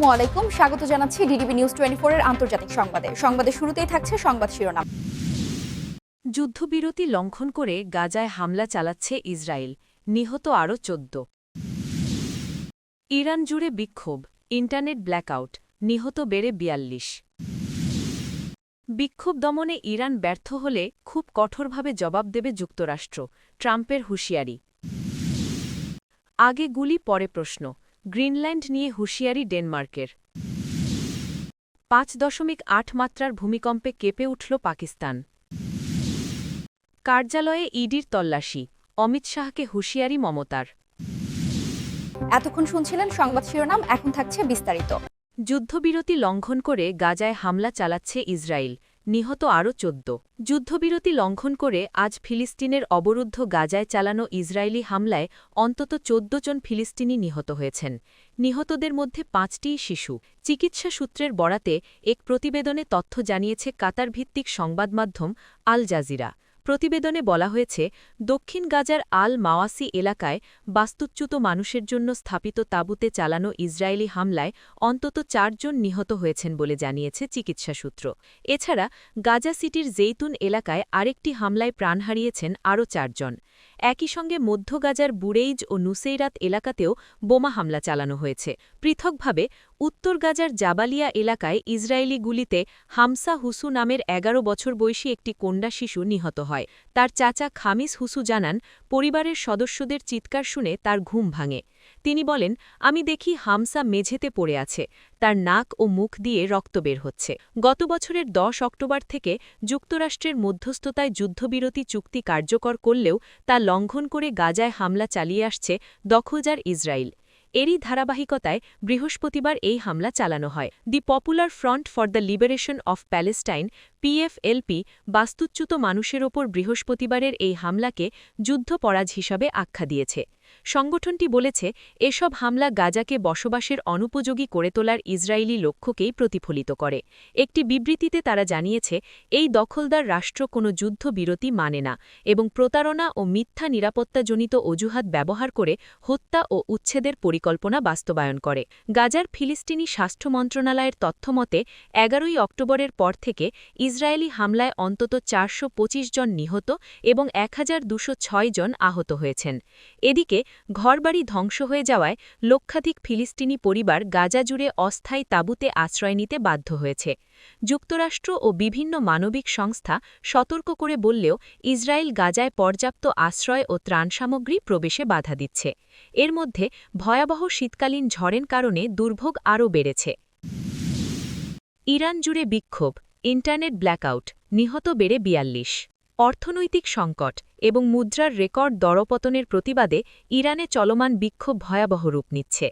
আসসালামু আলাইকুম। স্বাগত জানাচ্ছি ডিডিবি নিউজ টোয়েন্টি এর আন্তর্জাতিক সংবাদে। সংবাদের শুরুতেই থাকছে সংবাদ শিরোনাম। যুদ্ধবিরতি লঙ্ঘন করে গাজায় হামলা চালাচ্ছে ইসরায়েল। নিহত আরও চোদ্দ। ইরান জুড়ে বিক্ষোভ, ইন্টারনেট ব্ল্যাকআউট, নিহত বেড়ে বিয়াল্লিশ। বিক্ষোভ দমনে ইরান ব্যর্থ হলে খুব কঠোরভাবে জবাব দেবে যুক্তরাষ্ট্র, ট্রাম্পের হুঁশিয়ারি। আগে গুলি, পরে প্রশ্ন। গ্রিনল্যান্ড নিয়ে হুঁশিয়ারি ডেনমার্কের। পাঁচ দশমিক আট মাত্রার ভূমিকম্পে কেঁপে উঠল পাকিস্তান। কার্যালয়ে ইডির তল্লাশি অমিত শাহকে হুঁশিয়ারি মমতার। এতক্ষণ শুনছিলেন সংবাদ শিরোনাম এখন থাকছে বিস্তারিত। যুদ্ধবিরতি লঙ্ঘন করে গাজায় হামলা চালাচ্ছে ইসরায়েল। নিহত আরও চোদ্দ। যুদ্ধবিরতি লঙ্ঘন করে আজ ফিলিস্তিনের অবরুদ্ধ গাজায় চালানো ইসরায়েলি হামলায় অন্তত চোদ্দ জন ফিলিস্তিনি নিহত হয়েছেন। নিহতদের মধ্যে পাঁচটিই শিশু। চিকিৎসা সূত্রের বরাতে এক প্রতিবেদনে তথ্য জানিয়েছে কাতার ভিত্তিক সংবাদমাধ্যম আল জাজিরা। প্রতিবেদনে বলা হয়েছে, দক্ষিণ গাজার আল মাওয়াসি এলাকায় বাস্তুচ্যুত মানুষের জন্য স্থাপিত তাঁবুতে চালানো ইসরায়েলি হামলায় অন্তত চারজন নিহত হয়েছেন বলে জানিয়েছে চিকিৎসা সূত্র। এছাড়া, গাজা সিটির জেইতুন এলাকায় আরেকটি হামলায় প্রাণ হারিয়েছেন আরও চারজন। একই সঙ্গে মধ্য গাজার বুরেইজ ও নুসেইরাত এলাকাতেও বোমা হামলা চালানো হয়েছে। পৃথকভাবে উত্তর গাজার জাবালিয়া এলাকায় ইসরায়েলি গুলিতে হামসা হুসু নামের এগারো বছর বয়সী একটি কন্যা শিশু নিহত হয়। তার চাচা খামিস হুসু জানান, পরিবারের সদস্যদের চিৎকার শুনে তার ঘুম ভাঙে। তিনি বলেন, আমি দেখি হামসা মেঝেতে পড়ে আছে। তার নাক ও মুখ দিয়ে রক্ত বের হচ্ছে। গত বছরের দশ অক্টোবর থেকে যুক্তরাষ্ট্রের মধ্যস্থতায় যুদ্ধবিরতি চুক্তি কার্যকর করলেও তা লঙ্ঘন করে গাজায় হামলা চালিয়ে আসছে দখলজার ইসরায়েল। এরই ধারাবাহিকতায় বৃহস্পতিবার এই হামলা চালানো হয়। The popular front for the liberation of Palestine PFLP বাস্তুচ্যুত মানুষের ওপর বৃহস্পতিবারের এই হামলাকে যুদ্ধপরাজ হিসাবে আখ্যা দিয়েছে। সংগঠনটি বলেছে, এসব হামলা গাজাকে বসবাসের অনুপযোগী করে তোলার ইসরায়েলি লক্ষ্যকেই প্রতিফলিত করে। একটি বিবৃতিতে তারা জানিয়েছে, এই দখলদার রাষ্ট্র কোনো যুদ্ধবিরতি মানে না এবং প্রতারণা ও মিথ্যা নিরাপত্তাজনিত অজুহাত ব্যবহার করে হত্যা ও উচ্ছেদের পরিকল্পনা বাস্তবায়ন করে। গাজার ফিলিস্তিনি স্বাস্থ্য মন্ত্রণালয়ের তথ্যমতে এগারোই অক্টোবরের পর থেকে ইসরায়েলি হামলায় অন্তত চারশো পঁচিশ জন নিহত এবং এক জন আহত হয়েছেন। এদিকে ঘরবাড়ি ধ্বংস হয়ে যাওয়ায় লক্ষাধিক ফিলিস্তিনি পরিবার গাজা জুড়ে অস্থায়ী তাঁবুতে আশ্রয় নিতে বাধ্য হয়েছে। যুক্তরাষ্ট্র ও বিভিন্ন মানবিক সংস্থা সতর্ক করে বললেও ইসরায়েল গাজায় পর্যাপ্ত আশ্রয় ও ত্রাণ সামগ্রী প্রবেশে বাধা দিচ্ছে। এর মধ্যে ভয়াবহ শীতকালীন ঝড়ের কারণে দুর্ভোগ আরও বেড়েছে। ইরান জুড়ে বিক্ষোভ, ইন্টারনেট ব্ল্যাকআউট, নিহত বেড়ে বিয়াল্লিশ। অর্থনৈতিক সংকট এবং মুদ্রার রেকর্ড দরপতনের প্রতিবাদে ইরানে চলমান বিক্ষোভ ভয়াবহ রূপ নিচ্ছে।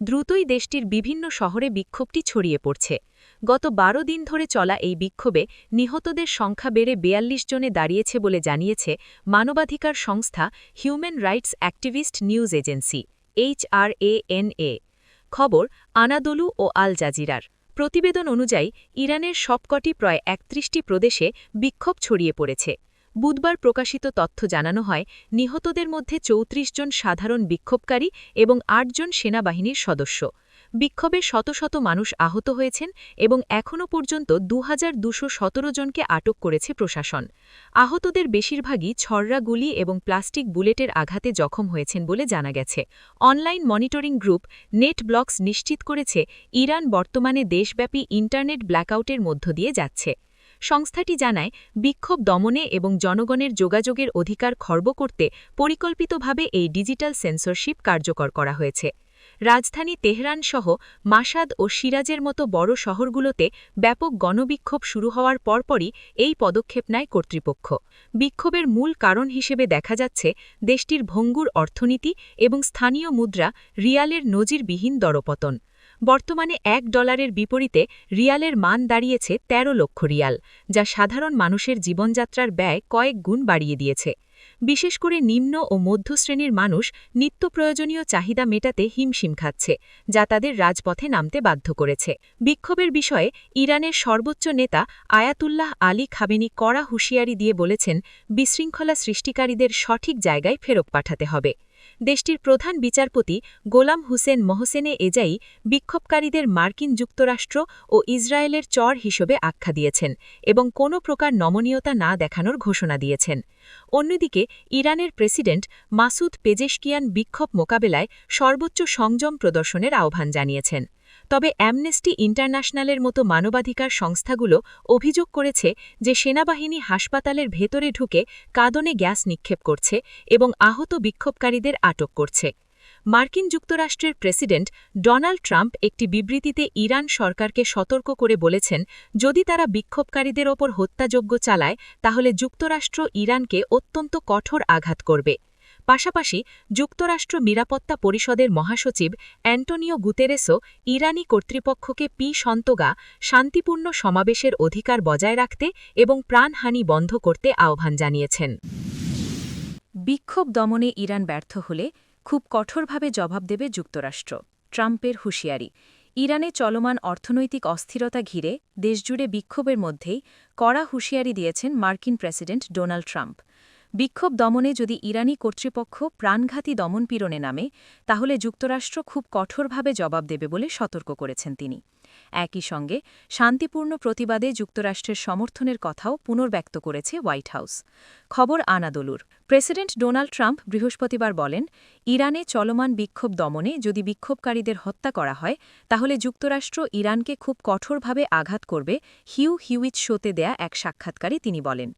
দ্রুতই দেশটির বিভিন্ন শহরে বিক্ষোভটি ছড়িয়ে পড়ছে। গত বারো দিন ধরে চলা এই বিক্ষোভে নিহতদের সংখ্যা বেড়ে বেয়াল্লিশ জনে দাঁড়িয়েছে বলে জানিয়েছে মানবাধিকার সংস্থা human rights activist news agency HRANA খবর, আনাদোলু ও আল জাজিরার। প্রতিবেদন অনুযায়ী, ইরানের সবকটি প্রায় একত্রিশটি প্রদেশে বিক্ষোভ ছড়িয়ে পড়েছে। বুধবার প্রকাশিত তথ্য জানানো হয়, নিহতদের মধ্যে ৩৪ জন সাধারণ বিক্ষোভকারী এবং আটজন সেনাবাহিনীর সদস্য। বিক্ষোভে শত শত মানুষ আহত হয়েছেন এবং এখনও পর্যন্ত দু জনকে আটক করেছে প্রশাসন। আহতদের বেশিরভাগই ছড়রা গুলি এবং প্লাস্টিক বুলেটের আঘাতে জখম হয়েছেন বলে জানা গেছে। Online monitoring group NetBlocks নিশ্চিত করেছে, ইরান বর্তমানে দেশব্যাপী ইন্টারনেট ব্ল্যাকআউটের মধ্য দিয়ে যাচ্ছে। সংস্থাটি জানায়, বিক্ষোভ দমনে এবং জনগণের যোগাযোগের অধিকার খর্ব করতে পরিকল্পিতভাবে এই ডিজিটাল সেন্সরশিপ কার্যকর করা হয়েছে। রাজধানী তেহরান সহ মাসাদ ও সিরাজের মতো বড় শহরগুলোতে ব্যাপক গণবিক্ষোভ শুরু হওয়ার পরপরই এই পদক্ষেপ নেয় কর্তৃপক্ষ। বিক্ষোভের মূল কারণ হিসেবে দেখা যাচ্ছে, দেশটির ভঙ্গুর অর্থনীতি এবং স্থানীয় মুদ্রা, রিয়ালের নজিরবিহীন দরপতন। বর্তমানে এক ডলারের বিপরীতে রিয়ালের মান দাঁড়িয়েছে ১৩ লক্ষ রিয়াল, যা সাধারণ মানুষের জীবনযাত্রার ব্যয় কয়েক গুণ বাড়িয়ে দিয়েছে। বিশেষ করে নিম্ন ও মধ্যশ্রেণীর মানুষ নিত্য প্রয়োজনীয় চাহিদা মেটাতে হিমশিম খাচ্ছে, যা তাদের রাজপথে নামতে বাধ্য করেছে। বিক্ষোভের বিষয়ে ইরানের সর্বোচ্চ নেতা আয়াতুল্লাহ আলী খাবেনি কড়া হুঁশিয়ারি দিয়ে বলেছেন, বিশৃঙ্খলা সৃষ্টিকারীদের সঠিক জায়গায় ফেরত পাঠাতে হবে। দেশটির প্রধান বিচারপতি গোলাম হুসেন মহসেনে এজাই বিক্ষোভকারীদের মার্কিন যুক্তরাষ্ট্র ও ইসরায়েলের চর হিসেবে আখ্যা দিয়েছেন এবং কোনো প্রকার নমনীয়তা না দেখানোর ঘোষণা দিয়েছেন। অন্যদিকে, ইরানের প্রেসিডেন্ট মাসুদ পেজেশকিয়ান বিক্ষোভ মোকাবেলায় সর্বোচ্চ সংযম প্রদর্শনের আহ্বান জানিয়েছেন। তবে অ্যামনেস্টি ইন্টারন্যাশনালের মতো মানবাধিকার সংস্থাগুলো অভিযোগ করেছে যে সেনাবাহিনী হাসপাতালের ভেতরে ঢুকে কাঁদনে গ্যাস নিক্ষেপ করছে এবং আহত বিক্ষোভকারীদের আটক করছে। মার্কিন যুক্তরাষ্ট্রের প্রেসিডেন্ট ডোনাল্ড ট্রাম্প একটি বিবৃতিতে ইরান সরকারকে সতর্ক করে বলেছেন, যদি তারা বিক্ষোভকারীদের ওপর হত্যাযজ্ঞ চালায়, তাহলে যুক্তরাষ্ট্র ইরানকে অত্যন্ত কঠোর আঘাত করবে। পাশাপাশি যুক্তরাষ্ট্র নিরাপত্তা পরিষদের মহাসচিব অ্যান্টোনিও গুতেরেসও ইরানি কর্তৃপক্ষকে পি সন্তগা শান্তিপূর্ণ সমাবেশের অধিকার বজায় রাখতে এবং প্রাণহানি বন্ধ করতে আহ্বান জানিয়েছেন। বিক্ষোভ দমনে ইরান ব্যর্থ হলে খুব কঠোরভাবে জবাব দেবে যুক্তরাষ্ট্র। ট্রাম্পের হুঁশিয়ারি। ইরানে চলমান অর্থনৈতিক অস্থিরতা ঘিরে দেশজুড়ে বিক্ষোভের মধ্যেই কড়া হুঁশিয়ারি দিয়েছেন মার্কিন প্রেসিডেন্ট ডোনাল্ড ট্রাম্প। বিক্ষোভ দমনে যদি ইরানি কর্তৃপক্ষ প্রাণঘাতী দমনপীড়নে নামে, তাহলে যুক্তরাষ্ট্র খুব কঠোরভাবে জবাব দেবে বলে সতর্ক করেছেন তিনি। একই সঙ্গে শান্তিপূর্ণ প্রতিবাদে যুক্তরাষ্ট্রের সমর্থনের কথাও পুনর্ব্যক্ত করেছে হোয়াইট হাউস। খবর আনাদলুর। প্রেসিডেন্ট ডোনাল্ড ট্রাম্প বৃহস্পতিবার বলেন, ইরানে চলমান বিক্ষোভ দমনে যদি বিক্ষোভকারীদের হত্যা করা হয়, তাহলে যুক্তরাষ্ট্র ইরানকে খুব কঠোরভাবে আঘাত করবে হিউ হিউইচ শোতে দেয়া এক সাক্ষাৎকারে তিনি বলেন।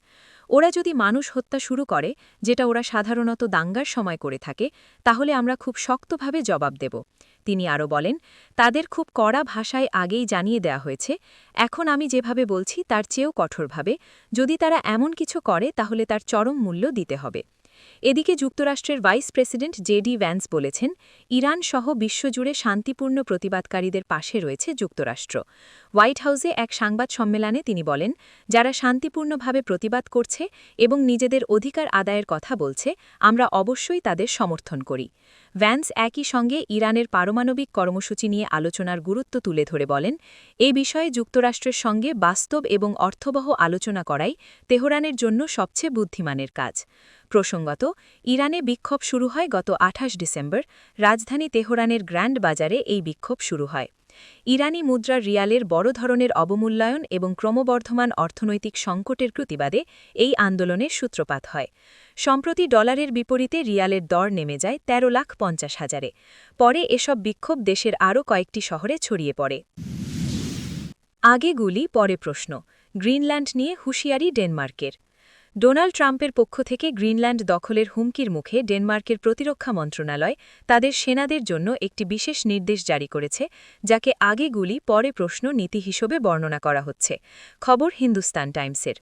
ওরা যদি মানুষ হত্যা শুরু করে, যেটা ওরা সাধারণত দাঙ্গার সময় করে থাকে, তাহলে আমরা খুব শক্তভাবে জবাব দেব। তিনি আরও বলেন, তাদের খুব কড়া ভাষায় আগেই জানিয়ে দেয়া হয়েছে, এখন আমি যেভাবে বলছি তার চেয়েও কঠোরভাবে, যদি তারা এমন কিছু করে তাহলে তার চরম মূল্য দিতে হবে। এদিকে যুক্তরাষ্ট্রের ভাইস প্রেসিডেন্ট জেডি ভ্যান্স বলেছেন, ইরান সহ বিশ্বজুড়ে শান্তিপূর্ণ প্রতিবাদকারীদের পাশে রয়েছে যুক্তরাষ্ট্র। হোয়াইট হাউসে এক সংবাদ সম্মেলনে তিনি বলেন, যারা শান্তিপূর্ণভাবে প্রতিবাদ করছে এবং নিজেদের অধিকার আদায়ের কথা বলছে, আমরা অবশ্যই তাদের সমর্থন করি। ভ্যান্স একই সঙ্গে ইরানের পারমাণবিক কর্মসূচি নিয়ে আলোচনার গুরুত্ব তুলে ধরে বলেন, এ বিষয়ে যুক্তরাষ্ট্রের সঙ্গে বাস্তব এবং অর্থবহ আলোচনা করাই তেহরানের জন্য সবচেয়ে বুদ্ধিমানের কাজ। প্রসঙ্গত, ইরানে বিক্ষোভ শুরু হয় গত আঠাশ ডিসেম্বর, রাজধানী তেহরানের গ্র্যান্ড বাজারে এই বিক্ষোভ শুরু হয়। ইরানি মুদ্রার রিয়ালের বড় ধরনের অবমূল্যায়ন এবং ক্রমবর্ধমান অর্থনৈতিক সংকটের প্রতিবাদে এই আন্দোলনের সূত্রপাত হয়। সম্প্রতি ডলারের বিপরীতে রিয়ালের দর নেমে যায় ১৩ লাখ পঞ্চাশ হাজারে। পরে এসব বিক্ষোভ দেশের আরও কয়েকটি শহরে ছড়িয়ে পড়ে। আগে গুলি, পরে প্রশ্ন। গ্রিনল্যান্ড নিয়ে হুঁশিয়ারি ডেনমার্কের। ডোনাল্ড ট্রাম্পের পক্ষ থেকে গ্রিনল্যান্ড দখলের হুমকির মুখে ডেনমার্কের প্রতিরক্ষা মন্ত্রণালয় তাদের সেনাদের জন্য একটি বিশেষ নির্দেশ জারি করেছে, যাকে আগে গুলি, পরে প্রশ্ন নীতি হিসেবে বর্ণনা করা হচ্ছে। খবর হিন্দুস্তান টাইমসের।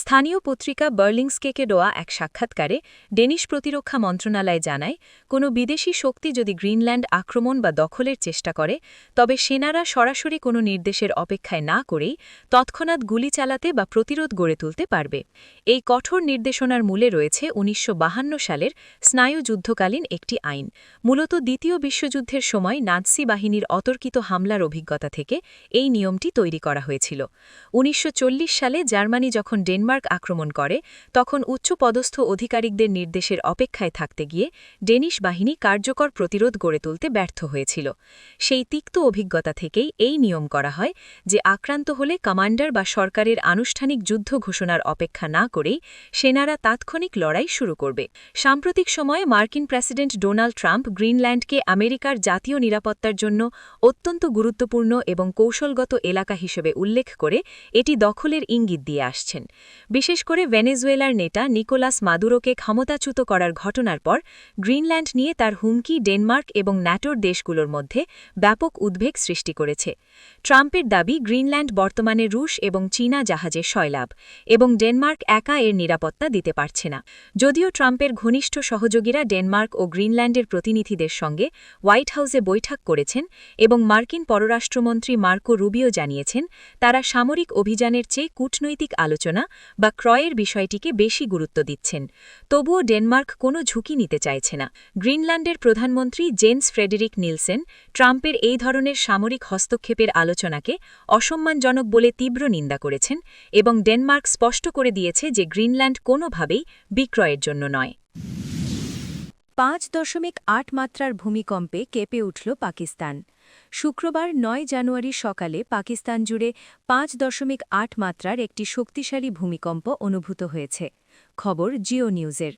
স্থানীয় পত্রিকা বার্লিংসকেকে দেওয়া এক সাক্ষাৎকারে ডেনিশ প্রতিরক্ষা মন্ত্রণালয় জানায়, কোনো বিদেশি শক্তি যদি গ্রিনল্যান্ড আক্রমণ বা দখলের চেষ্টা করে, তবে সেনারা সরাসরি কোনো নির্দেশের অপেক্ষায় না করেই তৎক্ষণাৎ গুলি চালাতে বা প্রতিরোধ গড়ে তুলতে পারবে। এই কঠোর নির্দেশনার মূলে রয়েছে উনিশশো সালের স্নায়ু যুদ্ধকালীন একটি আইন, মূলত দ্বিতীয় বিশ্বযুদ্ধের সময় নাৎসি বাহিনীর অতর্কিত হামলার অভিজ্ঞতা থেকে এই নিয়মটি তৈরি করা হয়েছিল। উনিশশো চল্লিশ সালে জার্মানি যখন ডেনমার্ক আক্রমণ করে, তখন উচ্চপদস্থ অধিকারিকদের নির্দেশের অপেক্ষায় থাকতে গিয়ে ডেনিশ বাহিনী কার্যকর প্রতিরোধ গড়ে তুলতে ব্যর্থ হয়েছিল। সেই তিক্ত অভিজ্ঞতা থেকেই এই নিয়ম করা হয় যে আক্রান্ত হলে কমান্ডার বা সরকারের আনুষ্ঠানিক যুদ্ধ ঘোষণার অপেক্ষা না করেই সেনারা তাৎক্ষণিক লড়াই শুরু করবে। সাম্প্রতিক সময়ে মার্কিন প্রেসিডেন্ট ডোনাল্ড ট্রাম্প গ্রিনল্যান্ডকে আমেরিকার জাতীয় নিরাপত্তার জন্য অত্যন্ত গুরুত্বপূর্ণ এবং কৌশলগত এলাকা হিসেবে উল্লেখ করে এটি দখলের ইঙ্গিত দিয়ে আসছেন। বিশেষ করে ভেনেজুয়েলার নেতা নিকোলাস মাদুরোকে ক্ষমতাচ্যুত করার ঘটনার পর গ্রিনল্যান্ড নিয়ে তার হুমকি ডেনমার্ক এবং ন্যাটোর দেশগুলোর মধ্যে ব্যাপক উদ্বেগ সৃষ্টি করেছে। ট্রাম্পের দাবি গ্রিনল্যান্ড বর্তমানে রুশ এবং চীনা জাহাজে সয়লাভ এবং ডেনমার্ক একা এর নিরাপত্তা দিতে পারছে না। যদিও ট্রাম্পের ঘনিষ্ঠ সহযোগীরা ডেনমার্ক ও গ্রিনল্যান্ডের প্রতিনিধিদের সঙ্গে হোয়াইট হাউসে বৈঠক করেছেন এবং মার্কিন পররাষ্ট্রমন্ত্রী মার্কো রুবিও জানিয়েছেন, তারা সামরিক অভিযানের চেয়ে কূটনৈতিক আলোচনা বা ক্রয়ের বিষয়টিকে বেশি গুরুত্ব দিচ্ছেন। তবুও ডেনমার্ক কোনো ঝুঁকি নিতে চাইছে না। গ্রিনল্যান্ডের প্রধানমন্ত্রী জেন্স ফ্রেডেরিক নিলসেন ট্রাম্পের এই ধরনের সামরিক হস্তক্ষেপের আলোচনাকে অসম্মানজনক বলে তীব্র নিন্দা করেছেন এবং ডেনমার্ক স্পষ্ট করে দিয়েছে যে গ্রিনল্যান্ড কোনোভাবেই বিক্রয়ের জন্য নয়। পাঁচ দশমিক আট মাত্রার ভূমিকম্পে কেঁপে উঠল পাকিস্তান। শুক্রবার নয় জানুয়ারি সকালে পাকিস্তান জুড়ে পাঁচ দশমিক আট মাত্রার একটি শক্তিশালী ভূমিকম্প অনুভূত হয়েছে। খবর জিও নিউজের।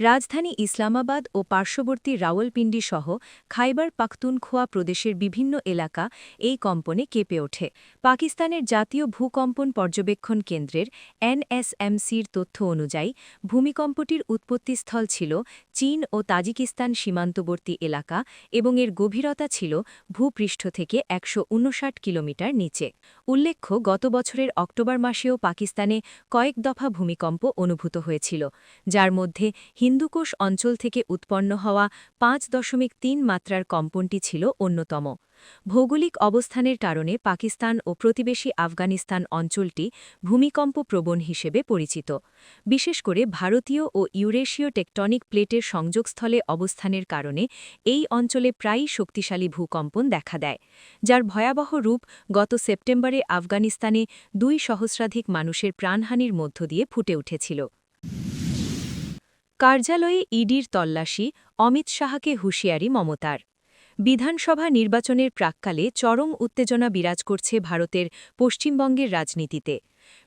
রাজধানী ইসলামাবাদ ও পার্শ্ববর্তী রাওয়ালপিন্ডি সহ খাইবার পাখতুনখোয়া প্রদেশের বিভিন্ন এলাকা এই কম্পনে কেঁপে ওঠে। পাকিস্তানের জাতীয় ভূকম্পন পর্যবেক্ষণ কেন্দ্রের এনএসএমসির তথ্য অনুযায়ী, ভূমিকম্পটির উৎপত্তিস্থল ছিল চীন ও তাজিকিস্তান সীমান্তবর্তী এলাকা এবং এর গভীরতা ছিল ভূপৃষ্ঠ থেকে একশ উনষাট কিলোমিটার নিচে। উল্লেখ্য, গত বছরের অক্টোবর মাসেও পাকিস্তানে কয়েক দফা ভূমিকম্প অনুভূত হয়েছিল, যার মধ্যে হিন্দুকোষ অঞ্চল থেকে উৎপন্ন হওয়া পাঁচ দশমিক তিন মাত্রার কম্পনটি ছিল অন্যতম। ভৌগোলিক অবস্থানের কারণে পাকিস্তান ও প্রতিবেশী আফগানিস্তান অঞ্চলটি ভূমিকম্প প্রবণ হিসেবে পরিচিত। বিশেষ করে ভারতীয় ও ইউরেশীয় টেকটনিক প্লেটের সংযোগস্থলে অবস্থানের কারণে এই অঞ্চলে প্রায়ই শক্তিশালী ভূকম্পন দেখা দেয়, যার ভয়াবহ রূপ গত সেপ্টেম্বরে আফগানিস্তানে দুই সহস্রাধিক মানুষের প্রাণহানির মধ্য দিয়ে ফুটে উঠেছিল। কার্যালয়ে ইডির তল্লাশি, অমিত শাহকে হুঁশিয়ারি মমতার। বিধানসভা নির্বাচনের প্রাক্কালে চরম উত্তেজনা বিরাজ করছে ভারতের পশ্চিমবঙ্গের রাজনীতিতে।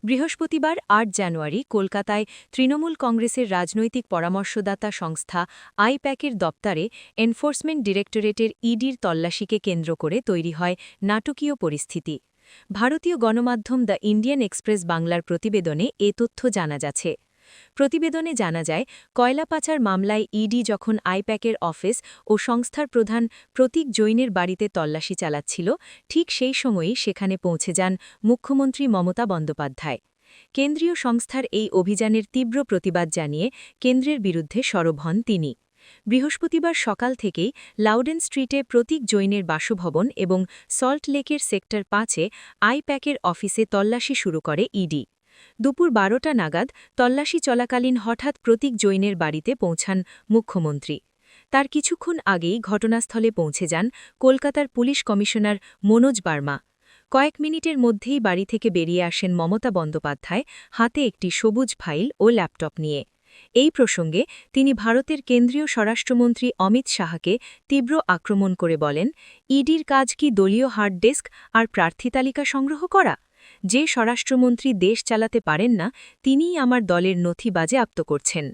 বৃহস্পতিবার আট জানুয়ারি কলকাতায় তৃণমূল কংগ্রেসের রাজনৈতিক পরামর্শদাতা সংস্থা আইপ্যাকের দপ্তরে এনফোর্সমেন্ট ডিরেক্টরেটের ইডির তল্লাশিকে কেন্দ্র করে তৈরি হয় নাটকীয় পরিস্থিতি। ভারতীয় গণমাধ্যম দ্য ইন্ডিয়ান এক্সপ্রেস বাংলার প্রতিবেদনে এ তথ্য জানা যাচ্ছে। প্রতিবেদনে জানা যায়, কয়লা পাচার মামলায় ইডি যখন আইপ্যাকের অফিস ও সংস্থার প্রধান প্রতীক জৈনের বাড়িতে তল্লাশি চালাচ্ছিল, ঠিক সেই সময়ই সেখানে পৌঁছে যান মুখ্যমন্ত্রী মমতা বন্দ্যোপাধ্যায়। কেন্দ্রীয় সংস্থার এই অভিযানের তীব্র প্রতিবাদ জানিয়ে কেন্দ্রের বিরুদ্ধে সরব হন তিনি। বৃহস্পতিবার সকাল থেকেই লাউডেন স্ট্রিটে প্রতীক জৈনের বাসভবন এবং সল্ট লেকের সেক্টর পাঁচে আইপ্যাকের অফিসে তল্লাশি শুরু করে ইডি। দুপুর বারোটা নাগাদ তল্লাশি চলাকালীন হঠাৎ প্রতীক জৈনের বাড়িতে পৌঁছান মুখ্যমন্ত্রী। তার কিছুক্ষণ আগেই ঘটনাস্থলে পৌঁছে যান কলকাতার পুলিশ কমিশনার মনোজ বার্মা। কয়েক মিনিটের মধ্যেই বাড়ি থেকে বেরিয়ে আসেন মমতা বন্দ্যোপাধ্যায় হাতে একটি সবুজ ফাইল ও ল্যাপটপ নিয়ে। এই প্রসঙ্গে তিনি ভারতের কেন্দ্রীয় স্বরাষ্ট্রমন্ত্রী অমিত শাহকে তীব্র আক্রমণ করে বলেন, ইডির কাজ কি দলীয় হার্ড ডেস্ক আর প্রার্থী তালিকা সংগ্রহ করা? যে স্বরাষ্ট্রমন্ত্রী দেশ চালাতে পারেন না তিনিই আমার দলের নথি বাজে আপ্ত করছেন।